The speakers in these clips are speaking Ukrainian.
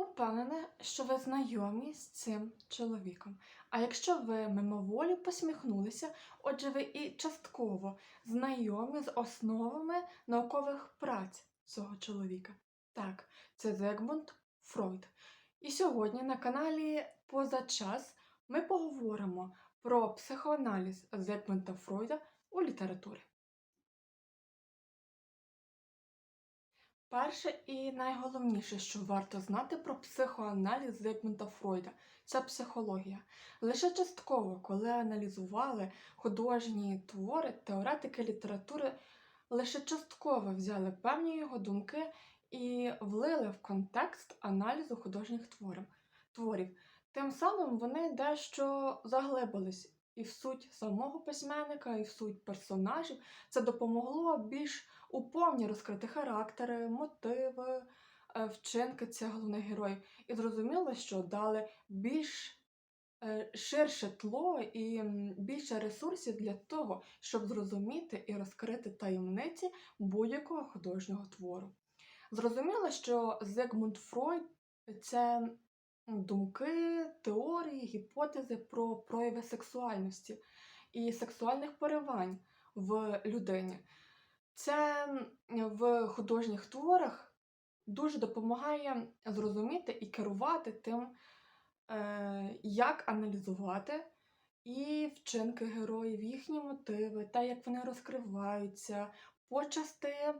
Упевнена, що ви знайомі з цим чоловіком. А якщо ви мимоволі посміхнулися, отже, ви і частково знайомі з основами наукових праць цього чоловіка. Так, це Зигмунд Фройд. І сьогодні на каналі Позачас ми поговоримо про психоаналіз Зигмунда Фройда у літературі. Перше і найголовніше, що варто знати про психоаналіз Зигмунда Фройда, це психологія. Лише частково, коли аналізували художні твори, теоретики літератури, лише частково взяли певні його думки і влили в контекст аналізу художніх творів. творів. Тим самим вони дещо заглибились і в суть самого письменника, і в суть персонажів. Це допомогло більш уповні розкрити характери, мотиви, е, вчинки цих головних героїв. І зрозуміло, що дали більш е, ширше тло і більше ресурсів для того, щоб зрозуміти і розкрити таємниці будь-якого художнього твору. Зрозуміло, що Зигмунд Фройд це думки, теорії, гіпотези про прояви сексуальності і сексуальних поривань в людині. Це в художніх творах дуже допомагає зрозуміти і керувати тим, е, як аналізувати і вчинки героїв, їхні мотиви, те, як вони розкриваються, почасти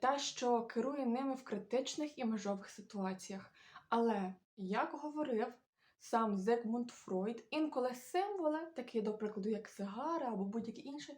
те, що керує ними в критичних і межових ситуаціях. Але, як говорив сам Зигмунд Фройд, інколи символи, такі, до прикладу, як сигара або будь-які інші,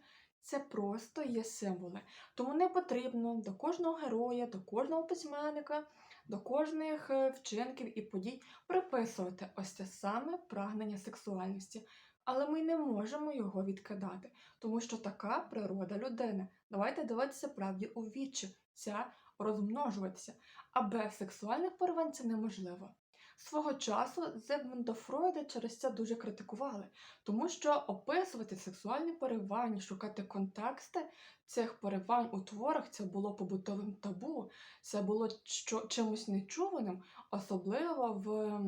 це просто є символи. Тому не потрібно до кожного героя, до кожного письменника, до кожних е, вчинків і подій приписувати ось це саме прагнення сексуальності. Але ми не можемо його відкидати, тому що така природа людини. Давайте дивитися правді у вічі, ця розмножуватися. А без сексуальних поривань це неможливо. Свого часу Зигмунда Фройда через це дуже критикували, тому що описувати сексуальні поривання, шукати контексти цих поривань у творах це було побутовим табу, це було чимось нечуваним, особливо в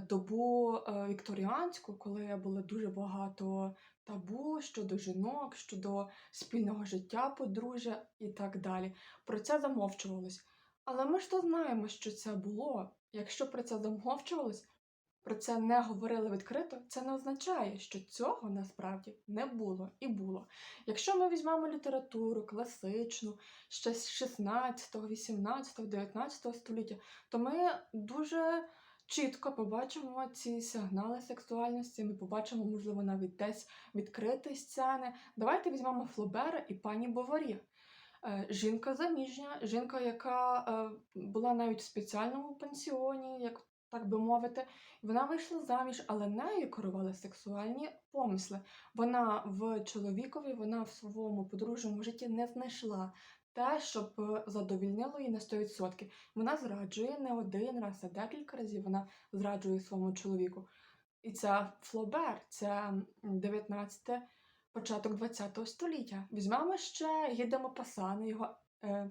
добу е, вікторіанську, коли було дуже багато табу щодо жінок, щодо спільного життя подружжя і так далі. Про це замовчувалось. Але ми ж то знаємо, що це було. Якщо про це замовчувалось, про це не говорили відкрито, це не означає, що цього насправді не було і було. Якщо ми візьмемо літературу класичну, ще з 16, 18, 19 століття, то ми дуже чітко побачимо ці сигнали сексуальності, ми побачимо, можливо, навіть десь відкриті сцени. Давайте візьмемо Флобера і пані Боварі. Е, Жінка заміжня, жінка, яка е, була навіть в спеціальному пансіоні, як так би мовити, вона вийшла заміж, але нею керували сексуальні помисли. Вона в чоловікові, вона в своєму подружньому житті не знайшла те, щоб е, задовільнило її на 100%. Вона зраджує не один раз, а декілька разів вона зраджує своєму чоловіку. І це Флобер, це 19 початок ХХ століття. Візьмемо ще Гідемо Пасани, його е,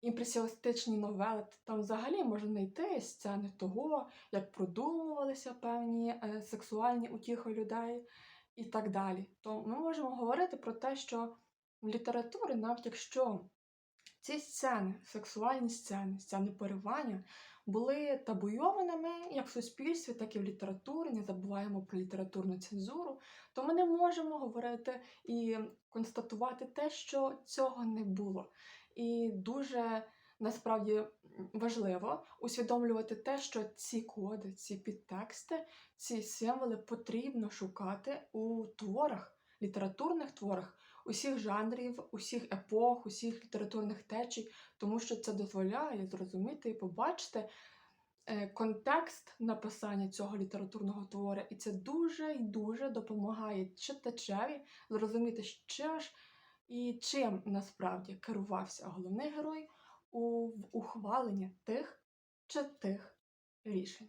імпресіоністичні новели. Там взагалі можна знайти сцени того, як продумувалися певні е, сексуальні утіхи людей і так далі. То ми можемо говорити про те, що в літературі, навіть якщо ці сцени, сексуальні сцени, сцени поривання, були табуйованими як в суспільстві, так і в літературі. Не забуваємо про літературну цензуру, то ми не можемо говорити і констатувати те, що цього не було. І дуже насправді важливо усвідомлювати те, що ці коди, ці підтексти, ці символи потрібно шукати у творах, літературних творах усіх жанрів, усіх епох, усіх літературних течій, тому що це дозволяє зрозуміти і побачити е, контекст написання цього літературного твору. І це дуже і дуже допомагає читачеві зрозуміти, що ж і чим насправді керувався головний герой у ухваленні тих чи тих рішень.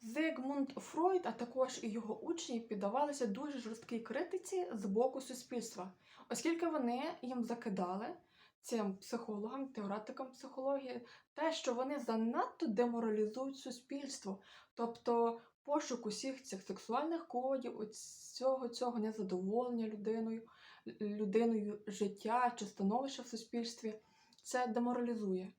Зигмунд Фройд, а також і його учні піддавалися дуже жорсткій критиці з боку суспільства, оскільки вони їм закидали цим психологам, теоретикам психології, те, що вони занадто деморалізують суспільство. Тобто пошук усіх цих сексуальних кодів, цього, цього незадоволення людиною, людиною життя чи становища в суспільстві, це деморалізує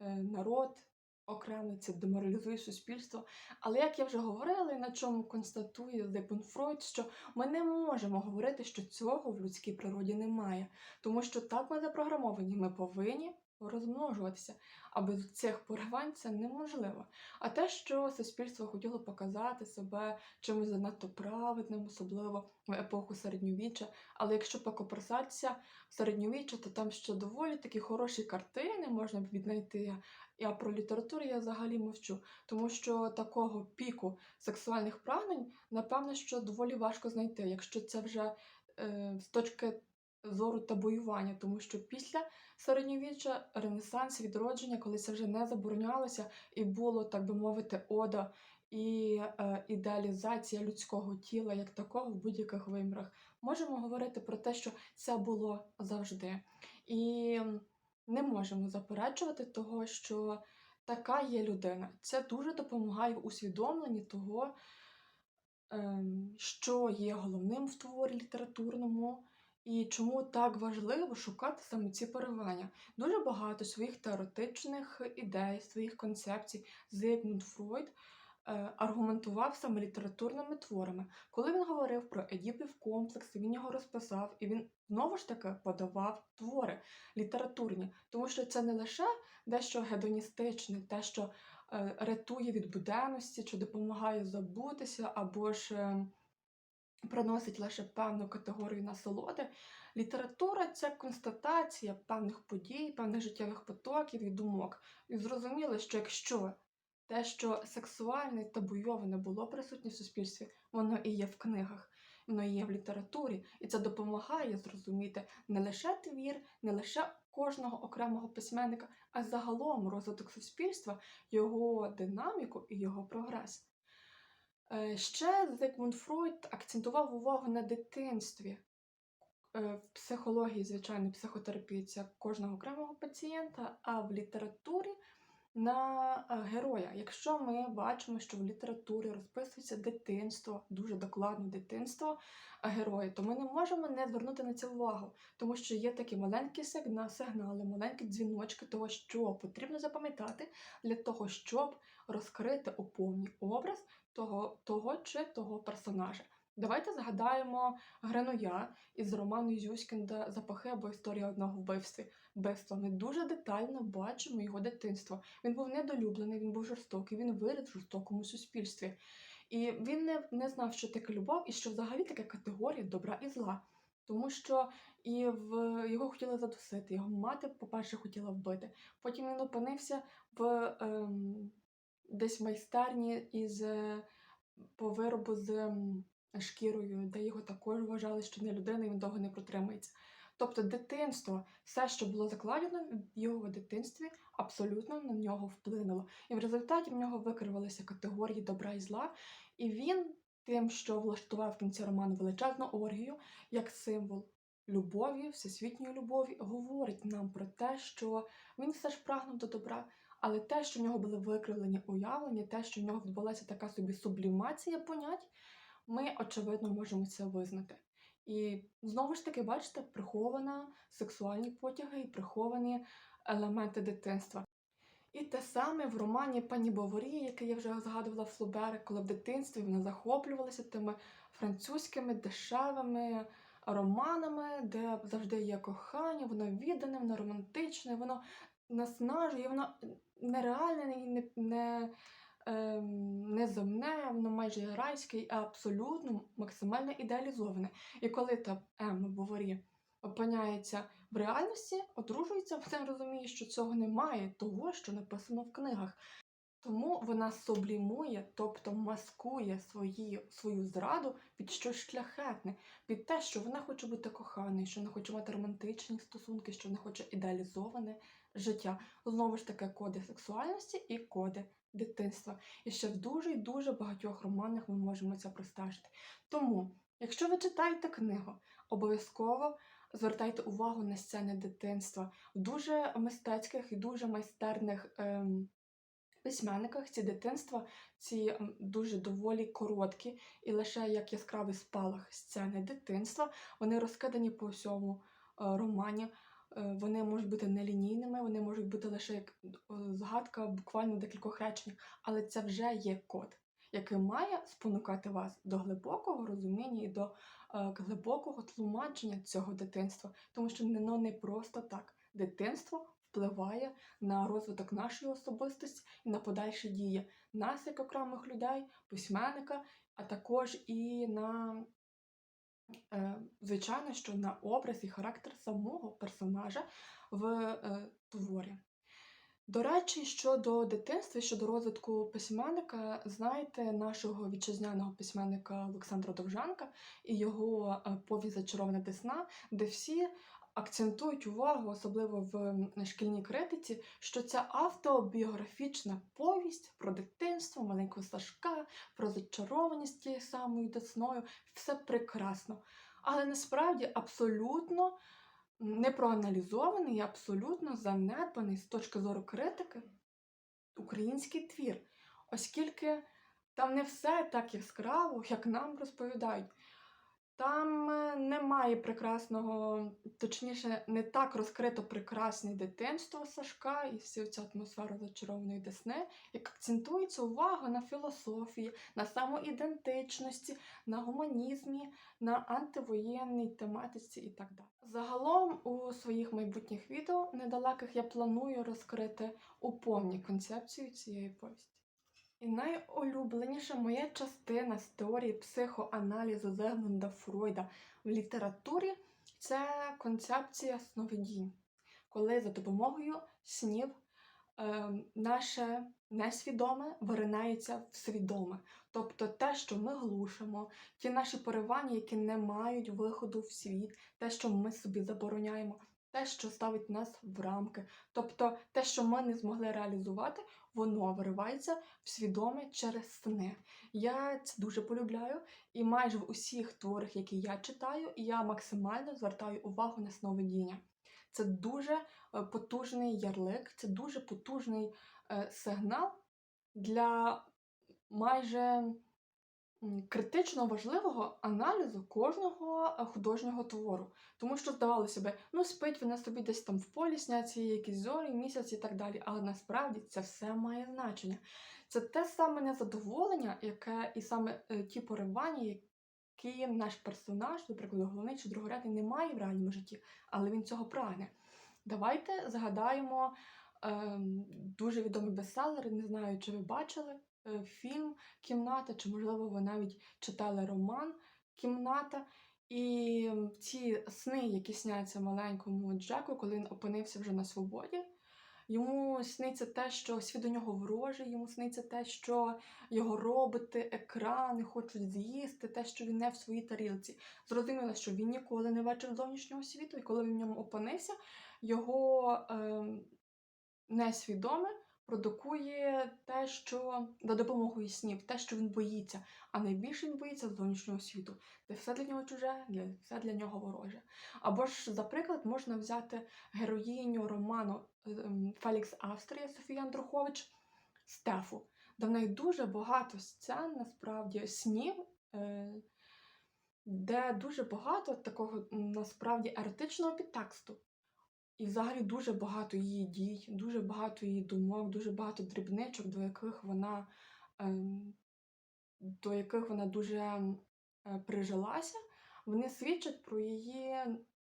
е, народ окремо, це деморалізує суспільство. Але як я вже говорила, і на чому констатує Зигмунд Фройд, що ми не можемо говорити, що цього в людській природі немає, тому що так ми запрограмовані, ми повинні розмножуватися, а без цих поривань це неможливо. А те, що суспільство хотіло показати себе чимось занадто праведним, особливо в епоху середньовіччя. Але якщо покопирсатися в середньовіччя, то там ще доволі такі хороші картини можна б віднайти. А про літературу я взагалі мовчу, тому що такого піку сексуальних прагнень, напевно, що доволі важко знайти, якщо це вже е, з точки зору табуювання, тому що після середньовіччя, Ренесанс, відродження, коли це вже не заборонялося, і було, так би мовити, ода і е, ідеалізація людського тіла як такого в будь-яких вимірах. Можемо говорити про те, що це було завжди. І не можемо заперечувати того, що така є людина. Це дуже допомагає в усвідомленні того, ем, що є головним в творі літературному. І чому так важливо шукати саме ці поривання? Дуже багато своїх теоретичних ідей, своїх концепцій Зигмунд Фройд аргументував саме літературними творами. Коли він говорив про Едіпів комплекс, він його розписав, і він знову ж таки подавав твори літературні, тому що це не лише дещо гедоністичне, те, що е, рятує від буденності, чи допомагає забутися, або ж. Е, приносить лише певну категорію насолоди. Література це констатація певних подій, певних життєвих потоків і думок. І зрозуміло, що якщо те, що сексуальне та буйове було присутнє в суспільстві, воно і є в книгах, воно і є в літературі, і це допомагає зрозуміти не лише твір, не лише кожного окремого письменника, а загалом розвиток суспільства, його динаміку і його прогрес. Е, ще Зигмунд Фройд акцентував увагу на дитинстві. Е, в психології, звичайно, психотерапії це кожного окремого пацієнта, а в літературі на е, героя. Якщо ми бачимо, що в літературі розписується дитинство, дуже докладно дитинство героя, то ми не можемо не звернути на це увагу, тому що є такі маленькі сигнали, маленькі дзвіночки того, що потрібно запам'ятати для того, щоб розкрити у повний образ того, того чи того персонажа. Давайте згадаємо Гренуя із роману Зюськінда Запахи або історія одного вбивства. Вбивства. Ми дуже детально бачимо його дитинство. Він був недолюблений, він був жорстокий, він виріс в жорстокому суспільстві. І він не, не знав, що таке любов і що взагалі таке категорія добра і зла. Тому що і в його хотіли задусити, його мати, по-перше, хотіла вбити. Потім він опинився в ем, десь майстерні із е, по виробу з шкірою, де його також вважали, що не людина і він довго не протримається. Тобто дитинство, все, що було закладено в його дитинстві, абсолютно на нього вплинуло. І в результаті в нього викривалися категорії добра і зла, і він тим, що влаштував в кінці роману величезну оргію, як символ любові, всесвітньої любові, говорить нам про те, що він все ж прагнув до добра. Але те, що в нього були викривлені уявлення, те, що в нього відбулася така собі сублімація понять, ми, очевидно, можемо це визнати. І знову ж таки, бачите, прихована сексуальні потяги і приховані елементи дитинства. І те саме в романі Пані Боворі, який я вже згадувала в коли в дитинстві вона захоплювалася тими французькими дешевими романами, де завжди є кохання, воно віддане, воно романтичне, воно наснажує, воно нереальне, не, не, е, неземне, воно майже райське, а абсолютно максимально ідеалізоване. І коли та Емма Боворі опиняється в реальності, одружується, вона розуміє, що цього немає, того, що написано в книгах. Тому вона сублімує, тобто маскує свої, свою зраду під щось шляхетне, під те, що вона хоче бути коханою, що вона хоче мати романтичні стосунки, що вона хоче ідеалізоване життя. Знову ж таки, коди сексуальності і коди дитинства. І ще в дуже і дуже багатьох романах ми можемо це простежити. Тому, якщо ви читаєте книгу, обов'язково звертайте увагу на сцени дитинства. В дуже мистецьких і дуже майстерних ем, письменниках ці дитинства, ці дуже доволі короткі і лише як яскравий спалах сцени дитинства, вони розкидані по всьому е, романі. Е, Вони можуть бути нелінійними, вони можуть бути лише як згадка буквально декількох реченнях, але це вже є код, який має спонукати вас до глибокого розуміння і до е, глибокого тлумачення цього дитинства, тому що воно не просто так. Дитинство впливає на розвиток нашої особистості і на подальші дії нас як окремих людей, письменника, а також і на, звичайно, що на образ і характер самого персонажа в е, творі. До речі, щодо дитинства, щодо розвитку письменника, знаєте нашого вітчизняного письменника Олександра Довжанка і його е, повість Зачарована десна, де всі акцентують увагу, особливо в шкільній критиці, що це автобіографічна повість про дитинство маленького Сашка, про зачарованість тією самою десною. Все прекрасно. Але насправді абсолютно не проаналізований і абсолютно занедбаний з точки зору критики український твір, оскільки там не все так яскраво, як нам розповідають. Там е, немає прекрасного, точніше, не так розкрито прекрасне дитинство Сашка і всю цю атмосферу зачарованої десни, як акцентується увага на філософії, на самоідентичності, на гуманізмі, на антивоєнній тематиці і так далі. Загалом у своїх майбутніх відео недалеких я планую розкрити у повній концепцію цієї повісті. І найулюбленіша моя частина з теорії психоаналізу Зигмунда Фройда в літературі це концепція сновидінь, коли за допомогою снів е, наше несвідоме виринається в свідоме. Тобто те, що ми глушимо, ті наші поривання, які не мають виходу в світ, те, що ми собі забороняємо, те, що ставить нас в рамки, тобто те, що ми не змогли реалізувати, воно виривається в свідоме через сни. Я це дуже полюбляю, і майже в усіх творах, які я читаю, я максимально звертаю увагу на сновидіння. Це дуже е, потужний ярлик, це дуже потужний е, сигнал для майже критично важливого аналізу кожного е, художнього твору. Тому що здавалося би, ну спить вона собі десь там в полі, сняться якісь зорі, місяць і так далі. Але насправді це все має значення. Це те саме незадоволення, яке і саме е, ті поривання, які наш персонаж, наприклад, головний чи другорядний, не має в реальному житті, але він цього прагне. Давайте згадаємо ем, дуже відомі бестселери, не знаю, чи ви бачили фільм Кімната, чи, можливо, ви навіть читали роман Кімната. І ці сни, які сняться маленькому Джеку, коли він опинився вже на свободі, йому сниться те, що світ до нього ворожий, йому сниться те, що його роботи, екрани хочуть з'їсти, те, що він не в своїй тарілці. Зрозуміло, що він ніколи не бачив зовнішнього світу, і коли він в ньому опинився, його е, несвідоме продукує те, що за допомогою снів, те, що він боїться, а найбільше він боїться зовнішнього світу, де все для нього чуже, для все для нього вороже. Або ж, за приклад, можна взяти героїню роману ем, Фелікс Австрія Софія Андрухович Стефу, де в неї дуже багато сцен, насправді, снів. Е, де дуже багато такого насправді еротичного підтексту. І взагалі дуже багато її дій, дуже багато її думок, дуже багато дрібничок, до яких вона, ем, до яких вона дуже ем, прижилася, вони свідчать про її,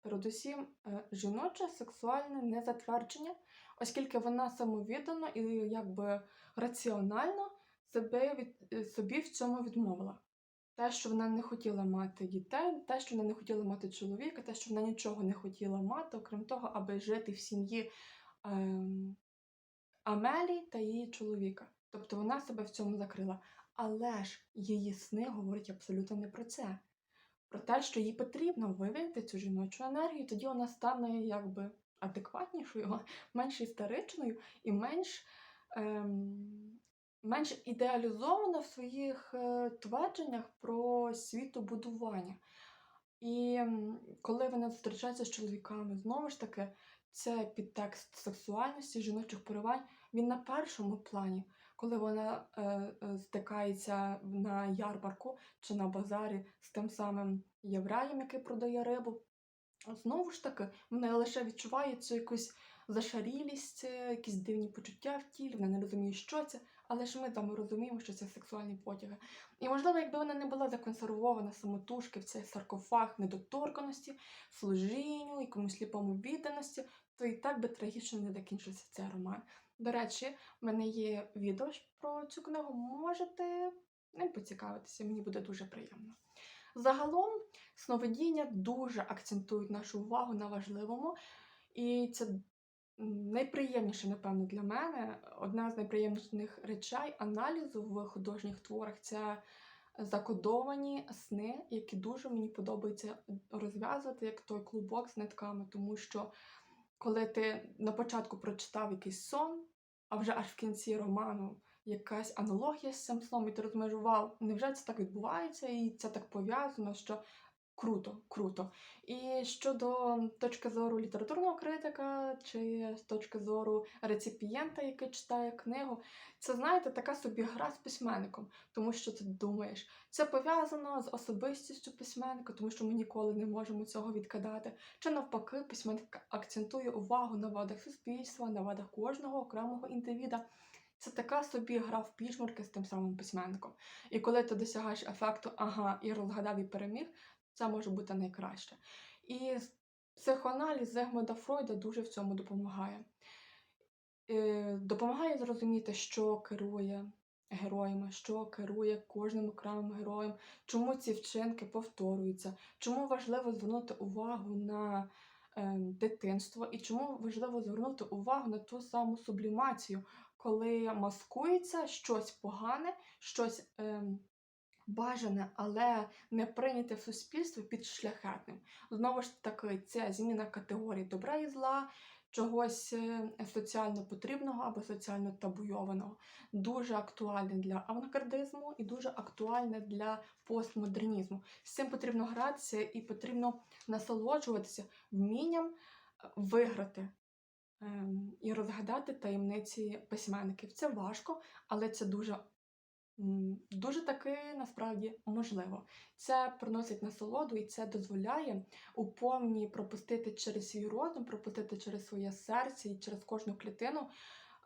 передусім, е, жіноче сексуальне незатвердження, оскільки вона самовіддано і якби раціонально себе від, е, собі в цьому відмовила. Те, що вона не хотіла мати дітей, те, що вона не хотіла мати чоловіка, те, що вона нічого не хотіла мати, окрім того, аби жити в сім'ї ем, Амелі та її чоловіка. Тобто вона себе в цьому закрила. Але ж її сни говорять абсолютно не про це. Про те, що їй потрібно вивільнити цю жіночу енергію, тоді вона стане якби адекватнішою, менш істеричною і менш. Ем, менш ідеалізована в своїх е, твердженнях про світобудування. І коли вона зустрічається з чоловіками, знову ж таки, це підтекст сексуальності, жіночих поривань, він на першому плані, коли вона е, е, стикається на ярмарку чи на базарі з тим самим євреєм, який продає рибу. Знову ж таки, вона лише відчуває цю якусь зашарілість, якісь дивні почуття в тілі, вона не розуміє, що це, але ж ми там розуміємо, що це сексуальні потяги. І можливо, якби вона не була законсервована самотужки в цей саркофаг недоторканості, служінню, якомусь сліпому відданості, то і так би трагічно не закінчився цей роман. До речі, в мене є відео про цю книгу, можете ним поцікавитися, мені буде дуже приємно. Загалом, сновидіння дуже акцентують нашу увагу на важливому, і це найприємніше, напевно, для мене. Одна з найприємніших речей аналізу в художніх творах це закодовані сни, які дуже мені подобається розв'язувати, як той клубок з нитками, тому що коли ти на початку прочитав якийсь сон, а вже аж в кінці роману якась аналогія з цим сном, і ти розумієш, вау, невже це так відбувається, і це так пов'язано, що круто, круто. І щодо точки зору літературного критика, чи точки зору реципієнта, який читає книгу, це, знаєте, така собі гра з письменником, тому що ти думаєш, це пов'язано з особистістю письменника, тому що ми ніколи не можемо цього відкидати. Чи навпаки, письменник акцентує увагу на вадах суспільства, на вадах кожного окремого індивіда. Це така собі гра в пішмурки з тим самим письменником. І коли ти досягаєш ефекту ага, і розгадав і переміг, це може бути найкраще. І психоаналіз Зигмунда Фройда дуже в цьому допомагає. Е, Допомагає зрозуміти, що керує героями, що керує кожним окремим героєм, чому ці вчинки повторюються, чому важливо звернути увагу на е, дитинство і чому важливо звернути увагу на ту саму сублімацію, коли маскується щось погане, щось е, бажане, але не прийняте в суспільстві під шляхетним. Знову ж таки, це зміна категорій добра і зла, чогось е, соціально потрібного або соціально табуйованого. Дуже актуальне для авангардизму і дуже актуальне для постмодернізму. З цим потрібно гратися і потрібно насолоджуватися вмінням е, виграти ем, і розгадати таємниці письменників. Це важко, але це дуже, дуже таки насправді можливо. Це приносить насолоду і це дозволяє у повні пропустити через свій розум, пропустити через своє серце і через кожну клітину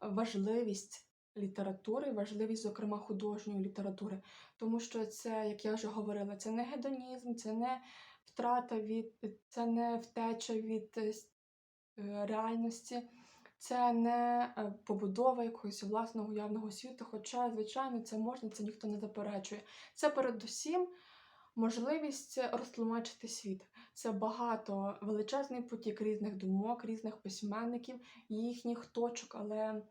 важливість літератури, важливість, зокрема, художньої літератури. Тому що це, як я вже говорила, це не гедонізм, це не втрата від, це не втеча від е, е, реальності. Це не е, побудова якогось власного уявного світу, хоча, звичайно, це можна, це ніхто не заперечує. Це передусім можливість розтлумачити світ. Це багато величезний потік різних думок, різних письменників, їхніх точок, але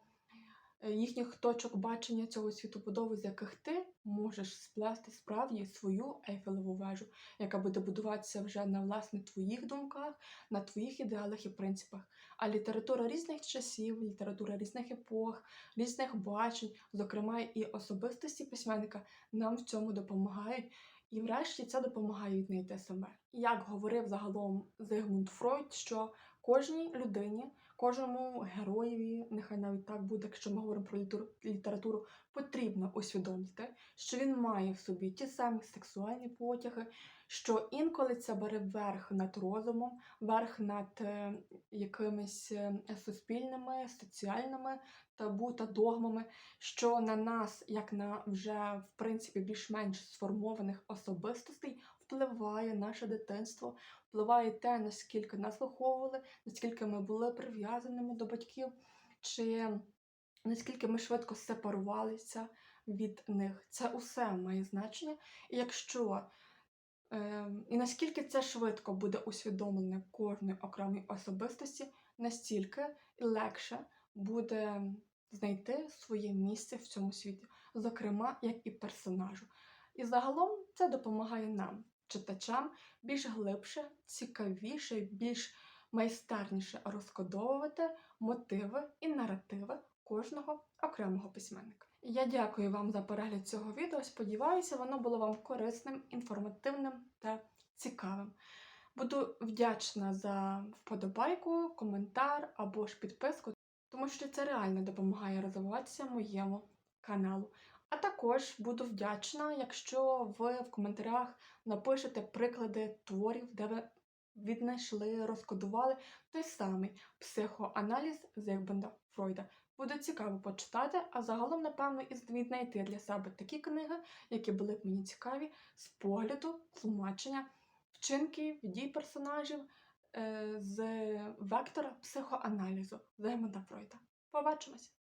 їхніх точок бачення цього світобудови, з яких ти можеш сплести справді свою ейфелеву вежу, яка буде будуватися вже на власне твоїх думках, на твоїх ідеалах і принципах. А література різних часів, література різних епох, різних бачень, зокрема і особистості письменника, нам в цьому допомагають. І врешті це допомагає віднайти себе. Як говорив загалом Зигмунд Фройд, що кожній людині, кожному героєві, нехай навіть так буде, якщо ми говоримо про літер- літературу, потрібно усвідомити, що він має в собі ті самі сексуальні потяги, що інколи це бере верх над розумом, верх над е, якимись е, суспільними, соціальними табу та догмами, що на нас, як на вже в принципі більш-менш сформованих особистостей, впливає наше дитинство, впливає те, наскільки нас виховували, наскільки ми були прив'язаними до батьків, чи наскільки ми швидко сепарувалися від них. Це усе має значення. І якщо е, і наскільки це швидко буде усвідомлене кожної окремої особистості, настільки легше буде знайти своє місце в цьому світі, зокрема, як і персонажу. І загалом це допомагає нам, читачам, більш глибше, цікавіше, більш майстерніше розкодовувати мотиви і наративи кожного окремого письменника. Я дякую вам за перегляд цього відео. Сподіваюся, воно було вам корисним, інформативним та цікавим. Буду вдячна за вподобайку, коментар або ж підписку, тому що це реально допомагає розвиватися моєму каналу. А також буду вдячна, якщо ви в коментарях напишете приклади творів, де ви віднайшли, розкодували той самий психоаналіз Зигмунда Фройда. Буде цікаво почитати, а загалом, напевно, і віднайти для себе такі книги, які були б мені цікаві з погляду, тлумачення, вчинків, дій персонажів е, з вектора психоаналізу Зигмунда Фройда. Побачимось!